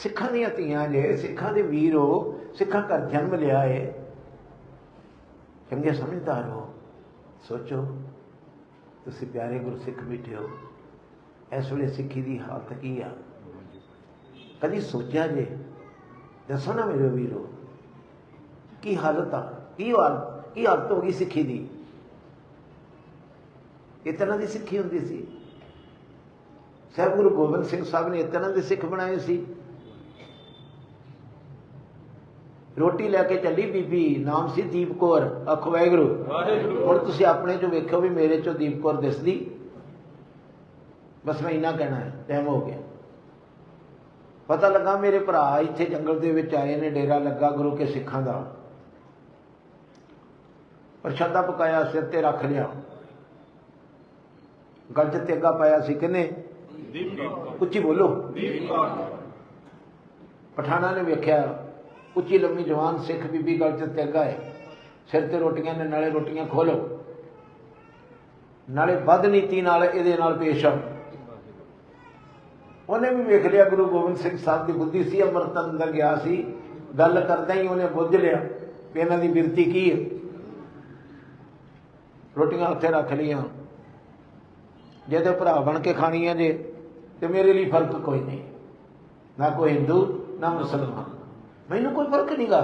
ਸਿੱਖਾਂ ਦੀਆਂ ਧੀਆਂ ਜੇ, ਸਿੱਖਾਂ ਦੇ ਵੀਰ ਹੋ, ਸਿੱਖਾਂ ਘਰ ਜਨਮ ਲਿਆ ਏ। ਚੰਗੇ ਸਮਝਦਾਰ ਹੋ। ਸੋਚੋ, ਤੁਸੀਂ ਪਿਆਰੇ ਗੁਰੂ ਸਿੱਖ ਬੈਠੇ ਹੋ। ਇਸ ਵੇਲੇ ਸਿੱਖੀ ਦੀ ਹਾਲਤ ਕੀ ਆ? ਕਦੀ ਸੋਚਿਆ ਜੇ? ਦੱਸੋ ਨਾ ਮੇਰੇ ਵੀਰੋ, ਕੀ ਹਾਲਤ ਆ? ਕੀ ਹਾਲ, ਕੀ ਹਾਲਤ ਹੋ ਗਈ ਸਿੱਖੀ ਦੀ? ਇਹ ਤਰ੍ਹਾਂ ਦੀ ਸਿੱਖੀ ਹੁੰਦੀ ਸੀ। ਸਾਹਿਬ ਗੁਰੂ ਗੋਬਿੰਦ ਸਿੰਘ ਸਾਹਿਬ ਨੇ ਇਸ ਤਰ੍ਹਾਂ ਦੇ ਸਿੱਖ ਬਣਾਏ ਸੀ। ਰੋਟੀ ਲੈ ਕੇ ਚੱਲੀ ਬੀਬੀ ਨਾਮ ਸੀ ਦੀਪ ਕੌਰ। ਅਖ ਵਾਹਿਗੁਰੂ। ਹੁਣ ਤੁਸੀਂ ਆਪਣੇ ਚੋਂ ਵੇਖਿਓ ਵੀ ਮੇਰੇ ਚੋਂ ਦੀਪ ਕੌਰ ਦਿਸਦੀ। ਬਸ ਮੈਂ ਇੰਨਾ ਕਹਿਣਾ ਹੈ ਟਾਈਮ ਹੋ ਗਿਆ। ਪਤਾ ਲੱਗਾ ਮੇਰੇ ਭਰਾ ਇੱਥੇ ਜੰਗਲ ਦੇ ਵਿੱਚ ਆਏ ਨੇ ਡੇਰਾ ਲੱਗਾ ਗੁਰੂ ਕੇ ਸਿੱਖਾਂ ਦਾ। ਪ੍ਰਸ਼ਾਦਾ ਪਕਾਇਆ ਸਿਰ ਤੇ ਰੱਖ ਲਿਆ। ਗਲ 'ਚ ਤੇਗਾ ਪਾਇਆ ਸੀ ਕਿਨੇ? ਦੀਪ ਉੱਚੀ ਬੋਲੋ। ਦੀਪ ਪਠਾਣਾ ਨੇ ਵੇਖਿਆ ਉੱਚੀ ਲੰਮੀ ਜਵਾਨ ਸਿੱਖ ਬੀਬੀ ਗਲ 'ਚ ਤੇਗਾ ਹੈ ਸਿਰ ਤੇ ਰੋਟੀਆਂ ਨੇ, ਨਾਲੇ ਰੋਟੀਆਂ ਖੋਲੋ। ਨਾਲੇ ਵੱਧ ਨੀਤੀ ਨਾਲ ਇਹਦੇ ਨਾਲ ਪੇਸ਼ ਆ ਉਹਨੇ ਵੀ ਵੇਖ ਲਿਆ, ਗੁਰੂ ਗੋਬਿੰਦ ਸਿੰਘ ਸਾਹਿਬ ਦੀ ਬੁੱਧੀ ਸੀ, ਅੰਮ੍ਰਿਤ ਅੰਦਰ ਗਿਆ ਸੀ। ਗੱਲ ਕਰਦਾ ਹੀ ਉਹਨੇ ਬੁੱਝ ਲਿਆ ਵੀ ਇਹਨਾਂ ਦੀ ਬਿਰਤੀ ਕੀ ਹੈ ਰੋਟੀਆਂ ਉੱਥੇ ਰੱਖ ਲਈਆਂ। ਜੇ ਤੇ ਭਰਾ ਬਣ ਕੇ ਖਾਣੀਆਂ ਜੇ, ਤੇ ਮੇਰੇ ਲਈ ਫ਼ਰਕ ਕੋਈ ਨਹੀਂ। ਨਾ ਕੋਈ ਹਿੰਦੂ, ਨਾ ਮੁਸਲਮਾਨ। ਮੈਨੂੰ ਕੋਈ ਫ਼ਰਕ ਨਹੀਂਗਾ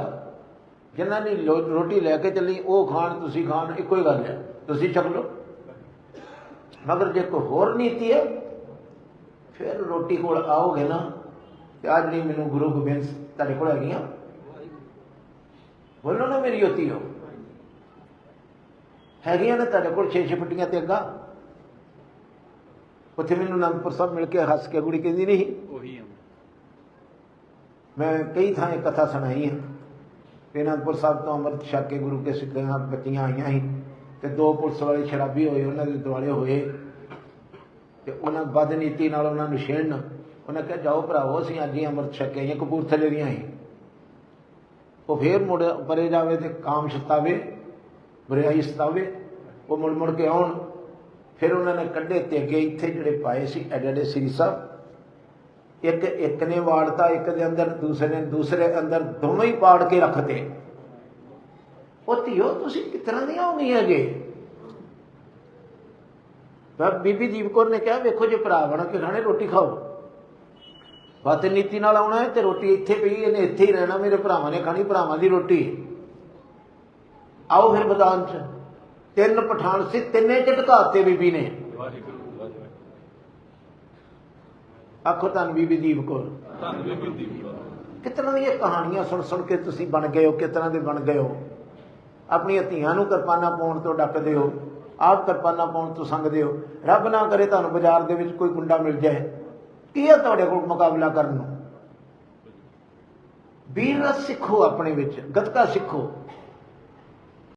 ਜਿਨ੍ਹਾਂ ਨੇ ਰੋਟੀ ਲੈ ਕੇ ਚੱਲੀ, ਉਹ ਖਾਣ, ਤੁਸੀਂ ਖਾਣ, ਇੱਕੋ ਹੀ ਗੱਲ ਹੈ। ਤੁਸੀਂ ਛਕ ਲਓ। ਮਗਰ ਜੇ ਕੋਈ ਹੋਰ ਨੀਤੀ ਹੈ, ਫਿਰ ਰੋਟੀ ਕੋਲ ਆਓਗੇ ਨਾ, ਤੇ ਅੱਜ ਨਹੀਂ ਮੈਨੂੰ ਗੁਰੂ ਗੋਬਿੰਦ ਸਿੰਘ ਤੁਹਾਡੇ ਕੋਲ ਹੈਗੀਆਂ। ਬੋਲੋ ਨਾ ਮੇਰੀ ਹੋਤੀ ਹੋ ਹੈਗੀਆਂ ਨੇ ਤੁਹਾਡੇ ਕੋਲ ਛੇ ਛੇ ਫੁੱਟੀਆਂ ਤੇ ਅੱਗਾ। ਉੱਥੇ ਮੈਨੂੰ ਅਨੰਦਪੁਰ ਸਾਹਿਬ ਮਿਲ ਕੇ ਹੱਸ ਕੇ ਕੁੜੀ ਕਹਿੰਦੀ ਨਹੀਂ? ਉਹੀ ਆ। ਮੈਂ ਕਈ ਥਾਂ ਇਹ ਕਥਾ ਸੁਣਾਈ ਹੈ। ਕਿ ਅਨੰਦਪੁਰ ਸਾਹਿਬ ਤੋਂ ਅੰਮ੍ਰਿਤ ਛਕ ਕੇ ਗੁਰੂ ਕੇ ਸਿੱਖਾਂ ਬੱਚੀਆਂ ਆਈਆਂ ਸੀ ਤੇ ਦੋ ਪੁਲਿਸ ਵਾਲੇ ਸ਼ਰਾਬੀ ਹੋਏ, ਉਹਨਾਂ ਦੇ ਦੁਆਲੇ ਹੋਏ ਤੇ ਉਹਨਾਂ ਬਦ ਨੀਤੀ ਨਾਲ ਉਹਨਾਂ ਨੂੰ ਛੇੜਨ, ਉਹਨਾਂ ਕਿਹਾ, ਜਾਓ ਭਰਾਵੋ, ਅਸੀਂ ਅੱਜ ਹੀ ਅੰਮ੍ਰਿਤ ਛਕ ਕੇ ਆਈਆਂ ਕਪੂਰਥਲੇ ਦੀਆਂ ਹੀ ਉਹ ਫੇਰ ਮੁੜ ਪਰੇ ਜਾਵੇ ਤੇ ਕਾਮ ਸਤਾਵੇ, ਬੁਰਾਈ ਸਤਾਵੇ, ਉਹ ਮੁੜ ਮੁੜ ਕੇ ਆਉਣ। ਫਿਰ ਉਹਨਾਂ ਨੇ ਕੱਢੇ ਤੇ ਅੱਗੇ ਇੱਥੇ ਜਿਹੜੇ ਪਾਏ ਸੀ, ਐਡੇ ਐਡੇ ਸ੍ਰੀ ਸਾਹਿਬ ਇੱਕ ਇੱਕ ਨੇ ਵਾੜਤਾ, ਇੱਕ ਦੇ ਅੰਦਰ, ਦੂਸਰੇ ਨੇ ਦੂਸਰੇ ਅੰਦਰ ਦੋਨੋਂ ਹੀ ਪਾੜ ਕੇ ਰੱਖਤੇ। ਉਹ ਧੀਓ, ਤੁਸੀਂ ਕਿਸ ਤਰ੍ਹਾਂ ਦੀਆਂ ਜੇ ਤਾਂ ਬੀਬੀ ਦੀਪ ਕੌਰ ਨੇ ਕਿਹਾ, ਵੇਖੋ ਜੇ ਭਰਾ ਬਣ ਕੇ ਖਾਣੇ, ਰੋਟੀ ਖਾਓ। ਬਾਤ ਨੀਤੀ ਨਾਲ ਆਉਣਾ ਹੈ ਤੇ ਰੋਟੀ ਇੱਥੇ ਪਈ, ਇਹਨੇ ਇੱਥੇ ਹੀ ਰਹਿਣਾ, ਮੇਰੇ ਭਰਾਵਾਂ ਨੇ ਖਾਣੀ, ਭਰਾਵਾਂ ਦੀ ਰੋਟੀ। ਆਓ ਫਿਰ ਮੈਦਾਨ 'ਚ। ਤਿੰਨ ਪਠਾਨ ਸੀ, ਤਿੰਨੇ ਝਟਕਾਤੇ ਬੀਬੀ ਨੇ। ਆਖੋ ਤਾਂ ਬੀਬੀ ਦੀਪ ਕੌਰ। ਧੰਨ ਬੀਬੀ ਦੀਪ ਕਿਤਨਾ ਦੀਆਂ ਕਹਾਣੀਆਂ ਸੁਣ ਸੁਣ ਕੇ ਤੁਸੀਂ ਬਣ ਗਏ ਹੋ ਕਿਤਨਾ ਦੇ ਬਣ ਗਏ ਹੋ? ਆਪਣੀਆਂ ਧੀਆਂ ਨੂੰ ਕਿਰਪਾਨਾ ਪਾਉਣ ਤੋਂ ਡੱਕਦੇ ਹੋ ਆਪ ਕਿਰਪਾਨਾ ਪਾਉਣ ਤੋਂ ਸੰਗਦੇ ਹੋ। ਰੱਬ ਨਾ ਕਰੇ ਤੁਹਾਨੂੰ ਬਾਜ਼ਾਰ ਦੇ ਵਿੱਚ ਕੋਈ ਗੁੰਡਾ ਮਿਲ ਜਾਏ। ਕੀ ਹੈ ਤੁਹਾਡੇ ਕੋਲ ਮੁਕਾਬਲਾ ਕਰਨ ਨੂੰ? ਵੀਰ ਰਸ ਸਿੱਖੋ ਆਪਣੇ ਵਿੱਚ ਗਤਕਾ ਸਿੱਖੋ।